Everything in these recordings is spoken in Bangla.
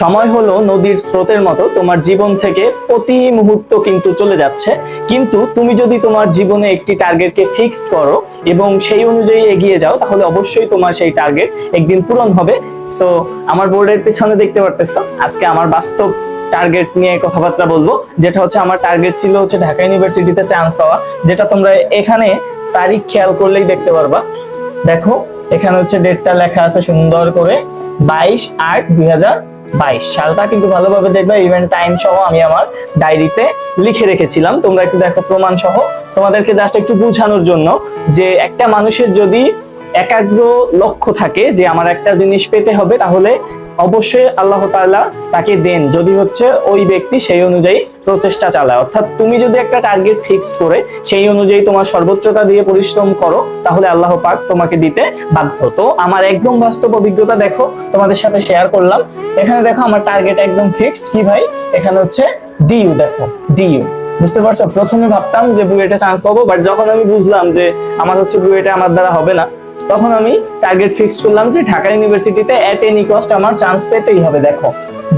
সময় হলো নদীর স্রোতের মতো, তোমার জীবন থেকে প্রতি মুহূর্ত কিন্তু চলে যাচ্ছে। কিন্তু তুমি যদি তোমার জীবনে একটি টার্গেটকে ফিক্সড করো এবং সেই অনুযায়ী এগিয়ে যাও, তাহলে অবশ্যই তোমার সেই টার্গেট একদিন পূরণ হবে। সো আমার বোর্ডের পিছনে দেখতে পারতেছো, আজকে আমার বাস্তব টার্গেট নিয়ে কথাবার্তা বলব। যেটা হচ্ছে, আমার টার্গেট ছিল হচ্ছে ঢাকা ইউনিভার্সিটিতে চান্স পাওয়া। যেটা তোমরা এখানে তারিখ খেয়াল করলেই দেখতে পারবা। দেখো, এখানে হচ্ছে ডেটটা লেখা আছে সুন্দর করে, বাইশ আট দুই হাজার বাইশ সালটা কিন্তু ভালোভাবে দেখবে ইভেন্ট টাইম সহ আমি আমার ডায়েরিতে লিখে রেখেছিলাম। তোমরা একটু দেখো প্রমাণ সহ। তোমাদেরকে জাস্ট একটু বুঝানোর জন্য যে একটা মানুষের যদি একাগ্র লক্ষ্য থাকে যে আমার একটা জিনিস পেতে হবে, তাহলে অবশ্যই আল্লাহ তাআলা তাকে দেন। যদি হচ্ছে ওই ব্যক্তি সেই অনুযায়ী প্রচেষ্টা চালায়। অর্থাৎ তুমি যদি একটা টার্গেট ফিক্সড করে, সেই অনুযায়ী তোমার সর্বোচ্চতা দিয়ে পরিশ্রম করো, তাহলে আল্লাহ পাক তোমাকে দিতে বাধ্য। তো আমার একদম বাস্তব অভিজ্ঞতা দেখো, তোমাদের সাথে শেয়ার করলাম। এখানে দেখো আমার টার্গেট একদম ফিক্সড কি ভাই? এখানে হচ্ছে ডিইউ দেখো ডিইউ বুঝতে পারছ? প্রথমে ভাবতাম যে বুয়েটে চান্স পাবো বাট যখন আমি বুঝলাম যে আমার হচ্ছে বুয়েটে আমার দ্বারা হবে না তখন আমি টার্গেট ফিক্সড করলাম যে ঢাকা ইউনিভার্সিটিতে এট এনি কস্ট আমার চান্স পেতেই হবে, দেখো।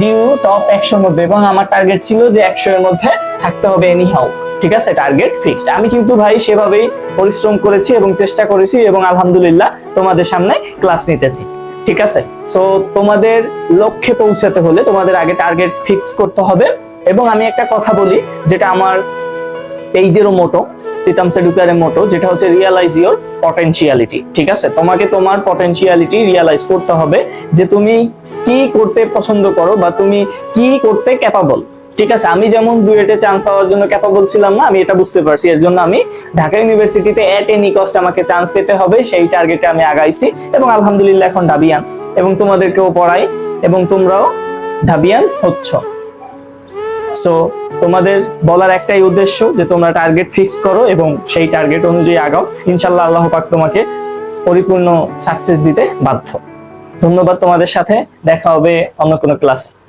ডিউ টপ একশোর মধ্যে এবং আমার টার্গেট ছিল যে একশো এর মধ্যে থাকতে হবে এনি হাউ ঠিক আছে? টার্গেট ফিক্সড আমি কিন্তু ভাই সেভাবেই পরিশ্রম করেছি এবং চেষ্টা করেছি এবং আলহামদুলিল্লাহ তোমাদের সামনে ক্লাস নিতেছি, ঠিক আছে? সো তোমাদের লক্ষ্যে পৌঁছাতে হলে তোমাদের আগে টার্গেট ফিক্স করতে হবে। এবং আমি একটা কথা বলি, যেটা আমার পেজেরও মোটো তিতাম সেডুকারের মোটো যেটা হচ্ছে রিয়ালাইজ ইওর পটেনশিয়ালিটি ঠিক আছে? তোমাকে তোমার পটেনশিয়ালিটি রিয়ালাইজ করতে হবে যে তুমি কি করতে পছন্দ করো বা তুমি কি করতে ক্যাপাবল ঠিক আছে? আমি যেমন বুয়েটে চান্স পাওয়ার জন্য ক্যাপাবল ছিলাম না, আমি এটা বুঝতে পারছি। এর জন্য আমি ঢাকা ইউনিভার্সিটিতে এট এনি কস্ট আমাকে চান্স পেতে হবে, সেই টার্গেটে আমি আগাইছি এবং আলহামদুলিল্লাহ এখন ডাবিয়ান এবং তোমাদেরকেও পড়াই এবং তোমরাও ঢাবিয়ান হচ্ছ। সো তোমাদের বলার একটাই উদ্দেশ্য যে তোমরা টার্গেট ফিক্সড করো এবং সেই টার্গেট অনুযায়ী আগাও। ইনশাল্লাহ আল্লাহ পাক তোমাকে পরিপূর্ণ সাকসেস দিতে বাধ্য। ধন্যবাদ তোমাদের সাথে। দেখা হবে অন্য কোনো ক্লাসে